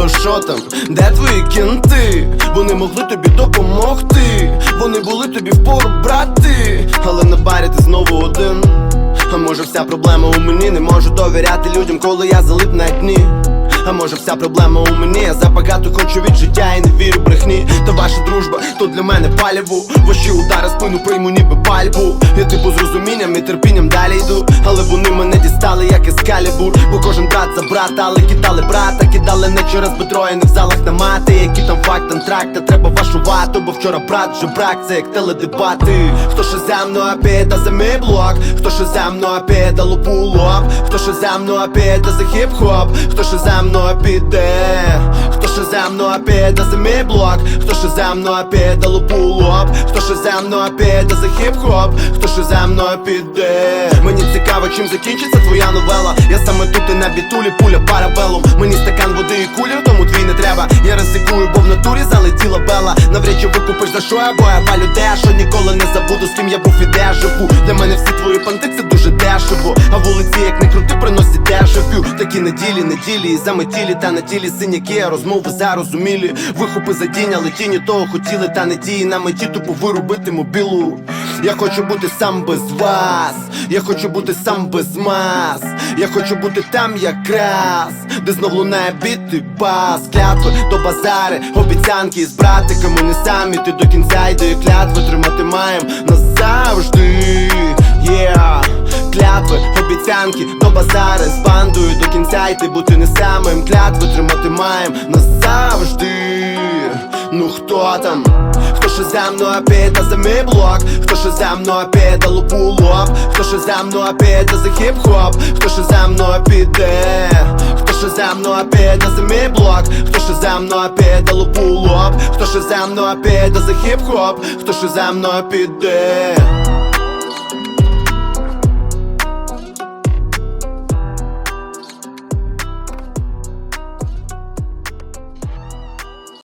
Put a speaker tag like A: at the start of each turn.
A: то що там? Де твої кінти? Вони могли тобі допомогти. Вони були тобі впору брати, але на барі ти знову один. А може вся проблема у мені, не можу довіряти людям, коли я залип на дні. А може вся проблема у мені, я забагато хочу від життя і не вірю брехні. Та ваша дружба, то для мене паліву. Ваші удари спину прийму, ніби пальбу. Я типу з розумінням і терпінням далі йду. Але вони мене дістали, як ескалібур. Бо кожен брат за брата, але кидали брата, кидали не через бедро і не в залах на мати. Які там факт, антракта, треба вашу вату, бо вчора брат вже брак, це як теледебати. Хто ще за мною піде за мій блок, хто ще за мною піде лупу лоб, хто ще за мною піде за хіп-хоп, хто ще за мною піде, хто ще за мною піде за мій блок, хто ще за мною піде лоб, хто ще за мною піде за хіп-хоп, хто ще за мною піде. Мені цікаво, чим закінчиться твоя новела. Я саме тут і на бітулі, пуля парабелом. Мені стакан води і кулі, тому твій не треба. Я ризикую, бо натурі залетіла бела. Навряд чи викупиш за що я бо я палю те, що ніколи не забуду, з ким я був і де живу. Для мене всі твої понти це дуже дешево. А вулиці, як не крути, приносять дешевю. Такі неділі, неділі, і заметілі, та на тілі синяки, розмови зарозумілі. Вихопи за але тіні того хотіли, та не дії на меті, тупо вирубити мобілу. Я хочу бути сам без вас, я хочу бути сам без мас. Я хочу бути там якраз, де знов лунає біти бас, клятви до базари, обіцянки з братиками не самі. Ти до кінця йде клятви тримати маєм назавжди. Yeah Клятви, обіцянки до базари з бандою до кінця йти бути не самим клятви тримати маєм назавжди. Ну хто там? Ще за мною піде за мій блок? Хто що за мною піде лупу лоб? Хто що за мною піде за хіп-хоп? Хто що за мною піде? Хто що за мною піде за мій блок? Хто що за мною піде лупу лоб? Хто що за мною піде за хіп-хоп? Хто що за мною піде?